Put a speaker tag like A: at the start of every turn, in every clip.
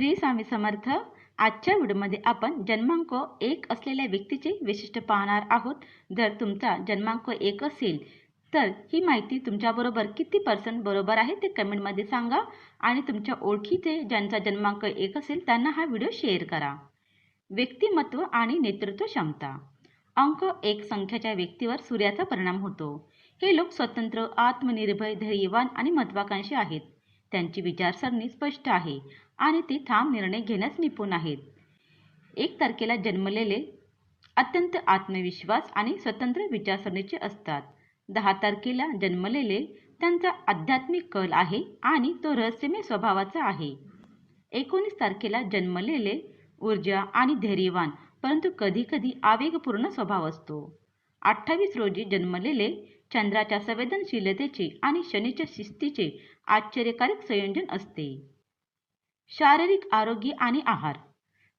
A: श्री स्वामी समर्थ आजच्या व्हिडिओमध्ये आपण जन्मांक एक असलेल्या व्यक्तीचे वैशिष्ट्य पाहणार आहोत. जर तुमचा जन्मांक एक असेल तर ही माहिती तुमच्याबरोबर किती पर्सेंट बरोबर आहे ते कमेंटमध्ये सांगा. आणि तुमच्या ओळखीचे ज्यांचा जन्मांक एक असेल त्यांना हा व्हिडिओ शेअर करा. व्यक्तिमत्व आणि नेतृत्व क्षमता. अंक एक संख्याच्या व्यक्तीवर सूर्याचा परिणाम होतो. हे लोक स्वतंत्र आत्मनिर्भय धैर्यवान आणि महत्वाकांक्षी आहेत. त्यांची विचारसरणी स्पष्ट आहे. आणि ते ठाम निर्णय घेण्यास निपुण आहेत. एक तारखेला जन्मलेले अत्यंत आत्मविश्वास आणि स्वतंत्र विचारसरणीचे असतात. दहा तारखेला जन्मलेले त्यांचा आध्यात्मिक कल आहे आणि तो रहस्यमय स्वभावाचा आहे. एकोणीस तारखेला जन्मलेले ऊर्जा आणि धैर्यवान परंतु कधीकधी आवेगपूर्ण स्वभाव असतो. अठ्ठावीस रोजी जन्मलेले चंद्राच्या संवेदनशीलतेचे आणि शनीच्या शिस्तीचे आश्चर्यकारक संयोजन असते. शारीरिक आरोग्य आणि आहार.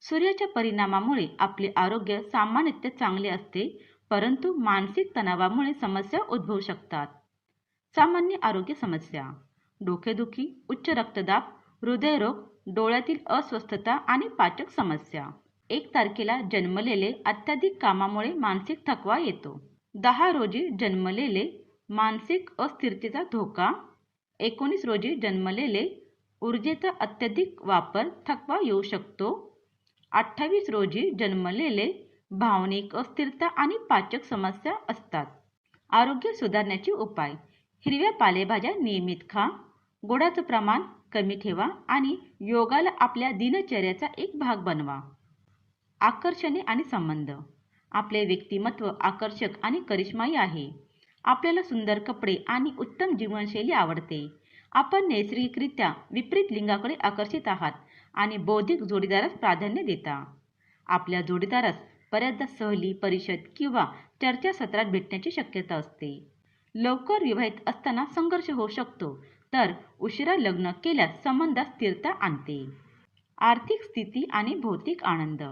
A: सूर्याच्या परिणामामुळे आपले आरोग्य सामान्यतः चांगले असते परंतु मानसिक तणावामुळे समस्या उद्भवू शकतात. सामान्य आरोग्य समस्या. डोकेदुखी उच्च रक्तदाब हृदयरोग डोळ्यातील अस्वस्थता आणि पाचक समस्या. एक तारखेला जन्मलेले अत्याधिक कामामुळे मानसिक थकवा येतो. दहा रोजी जन्मलेले मानसिक अस्थिरतेचा धोका. एकोणीस रोजी जन्मलेले ऊर्जेचा अत्यधिक वापर थकवा येऊ शकतो. अठ्ठावीस रोजी जन्मलेले भावनिक अस्थिरता आणि पाचक समस्या असतात. आरोग्य सुधारण्याचे उपाय. हिरव्या पालेभाज्या नियमित खा. गोडाचं प्रमाण कमी ठेवा आणि योगाला आपल्या दिनचर्याचा एक भाग बनवा. आकर्षणे आणि संबंध. आपले व्यक्तिमत्व आकर्षक आणि करिश्माई आहे. आपल्याला सुंदर कपडे आणि उत्तम जीवनशैली आवडते. आपण नैसर्गिकरित्या विपरीत लिंगाकडे आकर्षित आहात आणि बौद्धिक जोडीदारास प्राधान्य देता. आपल्या जोडीदारास बऱ्याचदा सहली परिषद किंवा चर्चासत्रात भेटण्याची शक्यता असते. लवकर विवाहित असताना संघर्ष होऊ शकतो तर उशिरा लग्न केल्यास संबंधात स्थिरता आणते. आर्थिक स्थिती आणि भौतिक आनंद.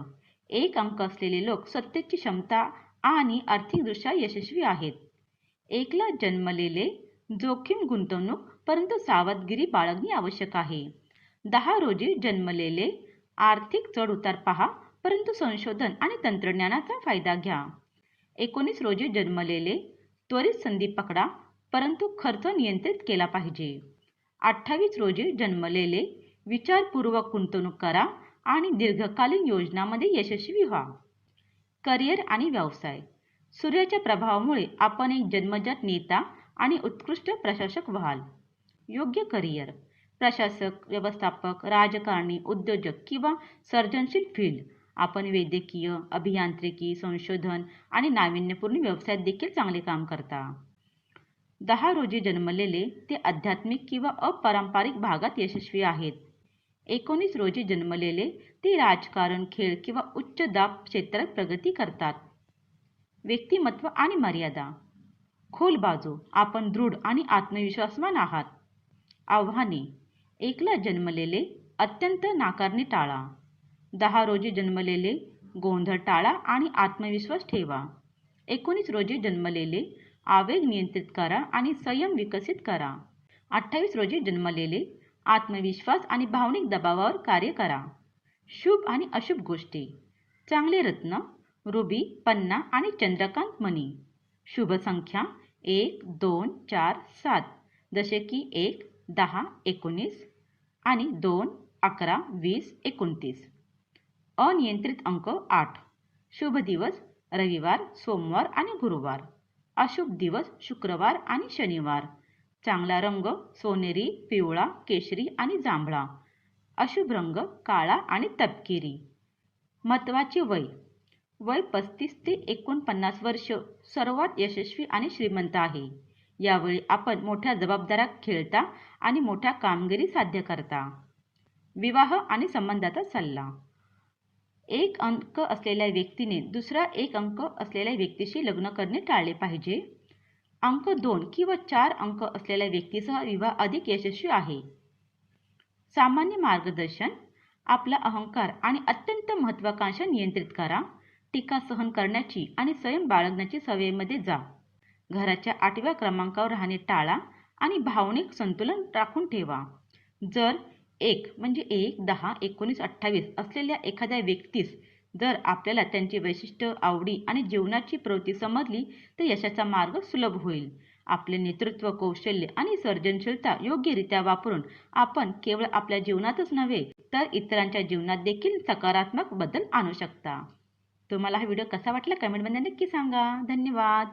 A: एक अंक असलेले लोक सत्तेची क्षमता आणि आर्थिकदृष्ट्या यशस्वी आहेत. एकला जन्मलेले जोखीम गुंतवणूक परंतु सावधगिरी बाळगणे आवश्यक आहे. दहा रोजी जन्मलेले आर्थिक चढ उतार पहा परंतु संशोधन आणि तंत्रज्ञानाचा फायदा घ्या. एकोणीस रोजी जन्मलेले त्वरित संधी पकडा परंतु खर्च नियंत्रित केला पाहिजे. अठ्ठावीस रोजी जन्मलेले विचारपूर्वक गुंतवणूक करा आणि दीर्घकालीन योजनामध्ये यशस्वी व्हा. करिअर आणि व्यवसाय. सूर्याच्या प्रभावामुळे आपण एक जन्मजात नेता आणि उत्कृष्ट प्रशासक व्हाल. योग्य करिअर प्रशासक व्यवस्थापक राजकारणी उद्योजक किंवा सर्जनशील फील्ड आपण वैद्यकीय अभियांत्रिकी संशोधन आणि नाविन्यपूर्ण व्यवसायात देखील चांगले काम करता. दहा रोजी जन्मलेले ते आध्यात्मिक किंवा अपारंपरिक भागात यशस्वी आहेत. एकोणीस रोजी जन्मलेले ते राजकारण खेळ किंवा उच्च दाब क्षेत्रात प्रगती करतात. व्यक्तिमत्व आणि मर्यादा. खोल बाजू. आपण दृढ आणि आत्मविश्वासवान आहात. आव्हाने. एकला जन्मलेले अत्यंत नाकारणी टाळा. दहा रोजी जन्मलेले गोंधळ टाळा आणि आत्मविश्वास ठेवा. एकोणीस रोजी जन्मलेले आवेग नियंत्रित करा आणि संयम विकसित करा. अठ्ठावीस रोजी जन्मलेले आत्मविश्वास आणि भावनिक दबावावर कार्य करा. शुभ आणि अशुभ गोष्टी. चांगले रत्न रुबी पन्ना आणि चंद्रकांत मणी शुभ संख्या एक दोन चार सात. जसे की एक दहा एकोणीस आणि दोन अकरा वीस एकोणतीस. अनियंत्रित अंक आठ. शुभ दिवस रविवार सोमवार आणि गुरुवार. अशुभ दिवस शुक्रवार आणि शनिवार. चांगला रंग सोनेरी पिवळा केशरी आणि जांभळा. अशुभ रंग काळा आणि तपकिरी. महत्त्वाचे वय. वय पस्तीस ते एकोणपन्नास वर्ष. सर्वात यशस्वी आणि श्रीमंत आहे. यावेळी आपण मोठ्या जबाबदाऱ्या खेळता आणि मोठ्या कामगिरी साध्य करता. विवाह आणि संबंधाचा सल्ला. एक अंक असलेल्या व्यक्तीने दुसरा एक अंक असलेल्या व्यक्तीशी लग्न करणे टाळले पाहिजे. अंक दोन किंवा चार अंक असलेल्या व्यक्तीसह विवाह अधिक यशस्वी आहे. सामान्य मार्गदर्शन. आपला अहंकार आणि अत्यंत महत्वाकांक्षा नियंत्रित करा. टीका सहन करण्याची आणि स्वयं बाळगण्याची सवयीमध्ये जा. घराच्या आठव्या क्रमांकावर राहणे टाळा आणि भावनिक संतुलन राखून ठेवा. जर एक म्हणजे एक दहा एकोणीस अठ्ठावीस असलेल्या एखाद्या व्यक्तीस जर आपल्याला त्यांची वैशिष्ट्य आवडी आणि जीवनाची प्रवृत्ती समजली तर यशाचा मार्ग सुलभ होईल. आपले नेतृत्व कौशल्य आणि सर्जनशीलता योग्यरित्या वापरून आपण केवळ आपल्या जीवनातच नव्हे तर इतरांच्या जीवनात देखील सकारात्मक बदल आणू शकता. तुम्हाला हा व्हिडिओ कसा वाटला? कमेंटमध्ये नक्की सांगा. धन्यवाद.